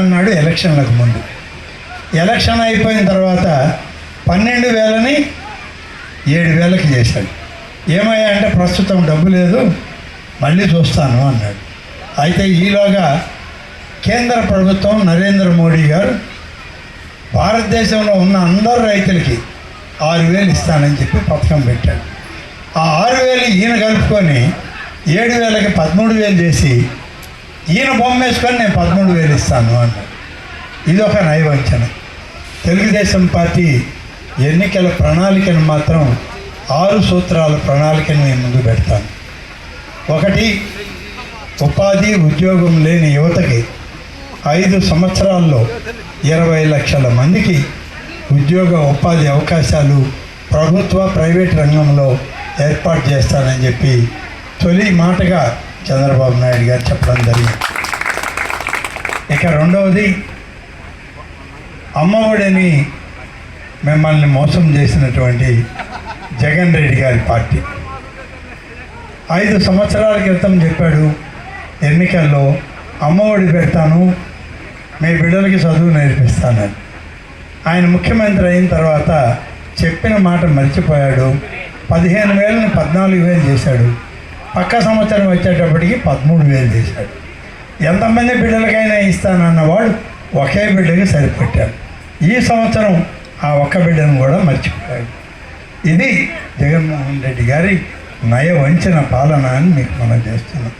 అన్నాడు ఎలక్షన్లకు ముందు. ఎలక్షన్ అయిపోయిన తర్వాత పన్నెండు వేలని ఏడు వేలకి చేశాడు. ఏమయ్యా అంటే ప్రస్తుతం డబ్బు లేదు మళ్ళీ చూస్తాను అన్నాడు. అయితే ఈలోగా కేంద్ర ప్రభుత్వం నరేంద్ర మోడీ గారు భారతదేశంలో ఉన్న అందరు రైతులకి ఆరు వేలు ఇస్తానని చెప్పి పథకం పెట్టాడు. ఆ ఆరు వేలు ఈయన కలుపుకొని ఏడు వేలకి పదమూడు వేలు చేసి ఈయన బొమ్మ వేసుకొని నేను పదమూడు వేలు ఇస్తాను అన్నాడు ఇది ఒక నయవంచన తెలుగుదేశం పార్టీ ఎన్నికల ప్రణాళికను మాత్రం ఆరు సూత్రాల ప్రణాళికను నేను ముందు పెడతాను. ఒకటి ఉపాధి ఉద్యోగం లేని యువతకి ఐదు సంవత్సరాల్లో ఇరవై లక్షల మందికి ఉద్యోగ ఉపాధి అవకాశాలు ప్రభుత్వ ప్రైవేట్ రంగంలో ఏర్పాటు చేస్తానని చెప్పి తొలి మాటగా చంద్రబాబు నాయుడు గారు చెప్పడం జరిగింది. ఇక రెండవది అమ్మఒడిని మిమ్మల్ని మోసం చేసినటువంటి జగన్ రెడ్డి గారి పార్టీ. ఐదు సంవత్సరాల క్రితం చెప్పాడు ఎన్నికల్లో అమ్మఒడి పెడతాను మీ బిడ్డలకి చదువు నేర్పిస్తానని ఆయన ముఖ్యమంత్రి అయిన తర్వాత చెప్పిన మాట మర్చిపోయాడు పదిహేను వేలను పద్నాలుగు వేలు చేశాడు. పక్క సంవత్సరం వచ్చేటప్పటికి పదమూడు వేలు చేశాడు. ఎంతమంది బిడ్డలకైనా ఇస్తానన్నవాడు ఒకే బిడ్డకి సరిపెట్టాడు. ఈ సంవత్సరం ఆ ఒక్క బిడ్డను కూడా మర్చిపోయాడు. ఇది జగన్మోహన్ రెడ్డి గారి నయ వంచిన పాలన అని మీకు మనం చేస్తున్నాం.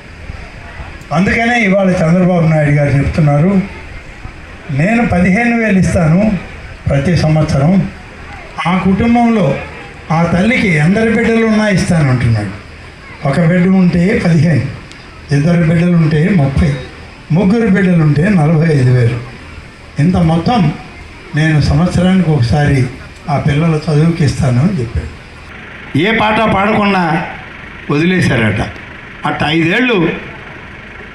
అందుకనే ఇవాళ చంద్రబాబు నాయుడు గారు చెప్తున్నారు నేను పదిహేను వేలు ఇస్తాను ప్రతి సంవత్సరం. ఆ కుటుంబంలో ఆ తల్లికి ఎందరి బిడ్డలు ఉన్నా ఇస్తానంటున్నాడు ఒక బిడ్డ ఉంటే పదిహేను ఇద్దరు బిడ్డలు ఉంటే ముప్పై ముగ్గురు బిడ్డలు ఉంటే నలభై ఐదు వేలు. ఇంత మొత్తం నేను సంవత్సరానికి ఒకసారి ఆ పిల్లల చదువుకి ఇస్తాను అని చెప్పాడు. ఏ పాట పాడకుండా వదిలేశారట. అట్ట ఐదేళ్ళు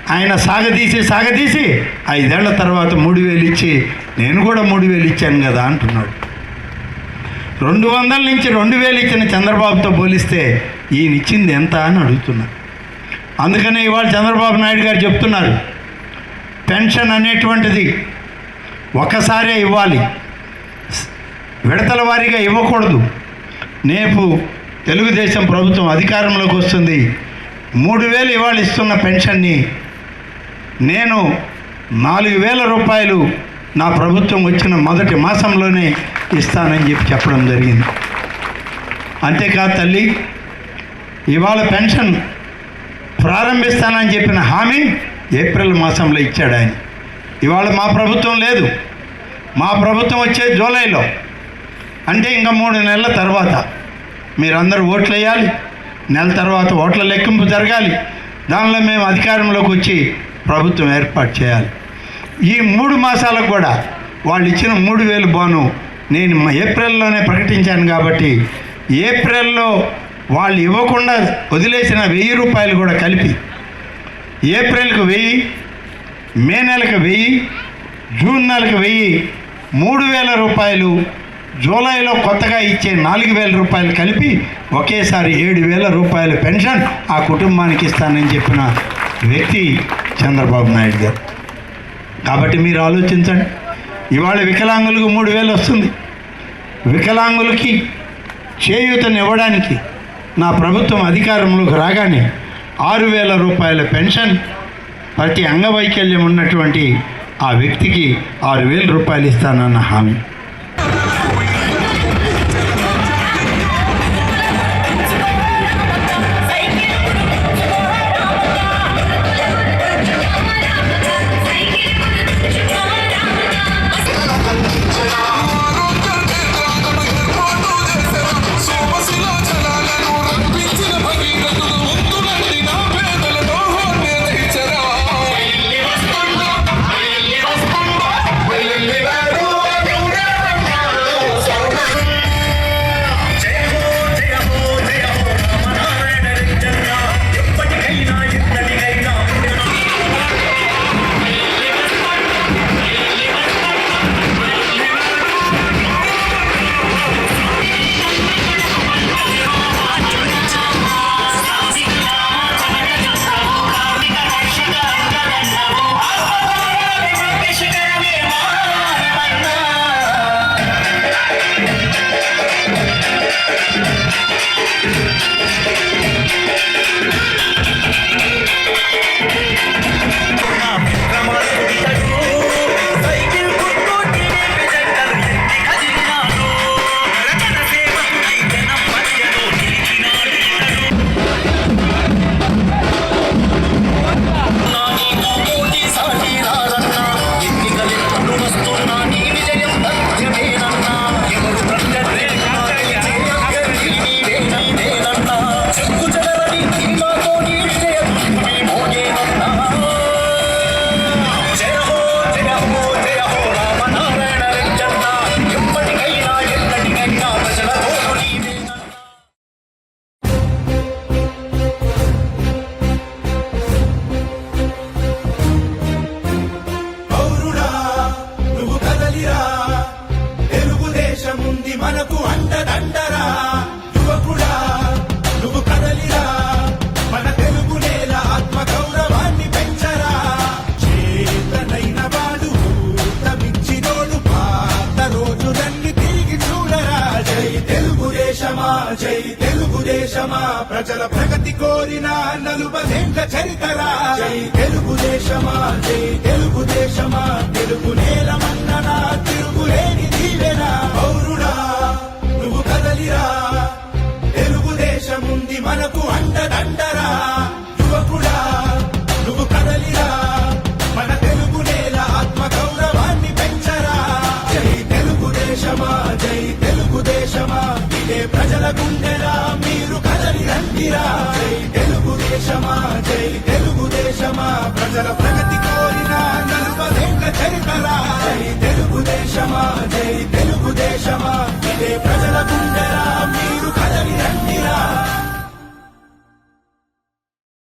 ఆయన సాగదీసి సాగదీసి ఐదేళ్ళ తర్వాత మూడు వేలు ఇచ్చి నేను కూడా మూడు వేలు ఇచ్చాను కదా అంటున్నాడు. రెండు వందల నుంచి రెండు వేలు ఇచ్చిన చంద్రబాబుతో పోలిస్తే ఈయన ఇచ్చింది ఎంత అని అడుగుతున్నా. అందుకనే ఇవాళ చంద్రబాబు నాయుడు గారు చెప్తున్నారు పెన్షన్ అనేటువంటిది ఒక్కసారే ఇవ్వాలి. విడతల వారీగా ఇవ్వకూడదు. నేపు తెలుగుదేశం ప్రభుత్వం అధికారంలోకి వస్తుంది. మూడు వేలు ఇవాళ ఇస్తున్న పెన్షన్ని నేను నాలుగు వేల రూపాయలు నా ప్రభుత్వం వచ్చిన మొదటి మాసంలోనే ఇస్తానని చెప్పి చెప్పడం జరిగింది. అంతేకాదు తల్లి ఇవాళ పెన్షన్ ప్రారంభిస్తానని చెప్పిన హామీ ఏప్రిల్ మాసంలో ఇచ్చాడు ఆయన. ఇవాళ మా ప్రభుత్వం లేదు. మా ప్రభుత్వం వచ్చే జూలైలో. అంటే ఇంకా మూడు నెలల తర్వాత మీరందరూ ఓట్లు వేయాలి నెల తర్వాత ఓట్ల లెక్కింపు జరగాలి. దానిలో మేము అధికారంలోకి వచ్చి ప్రభుత్వం ఏర్పాటు చేయాలి. ఈ మూడు మాసాలకు కూడా వాళ్ళు ఇచ్చిన మూడు వేలు బోను నేను ఏప్రిల్లోనే ప్రకటించాను కాబట్టి ఏప్రిల్లో వాళ్ళు ఇవ్వకుండా వదిలేసిన వెయ్యి రూపాయలు కూడా కలిపి ఏప్రిల్కి వెయ్యి మే నెలకు వెయ్యి జూన్ నెలకు వెయ్యి మూడు వేల రూపాయలు జూలైలో కొత్తగా ఇచ్చే నాలుగు వేల రూపాయలు కలిపి ఒకేసారి ఏడు వేల రూపాయల పెన్షన్ ఆ కుటుంబానికి ఇస్తానని చెప్పిన వ్యక్తి చంద్రబాబు నాయుడు గారు. కాబట్టి మీరు ఆలోచించండి. ఇవాళ వికలాంగులకు మూడు వేలు వస్తుంది. వికలాంగులకి చేయూతనివ్వడానికి నా ప్రభుత్వం అధికారంలోకి రాగానే ఆరు వేల రూపాయల పెన్షన్ ప్రతి అంగవైకల్యం ఉన్నటువంటి ఆ వ్యక్తికి ఆరు వేల రూపాయలు ఇస్తానన్న హామీ. జై తెలుగుదేశమా ప్రజల ప్రగతి కోరిన నలుబదేండ్ల చరితరా? జై తెలుగుదేశమా జై తెలుగుదేశమా తెలుగు నేలమన్ననా తిరుగులేని దీవెనా? ప్రజల ప్రగతి కోరిన నలుపదేండ్ల చరితరా జై తెలుగుదేశమా జై తెలుగుదేశమా. ఇదే ప్రజల గుండె.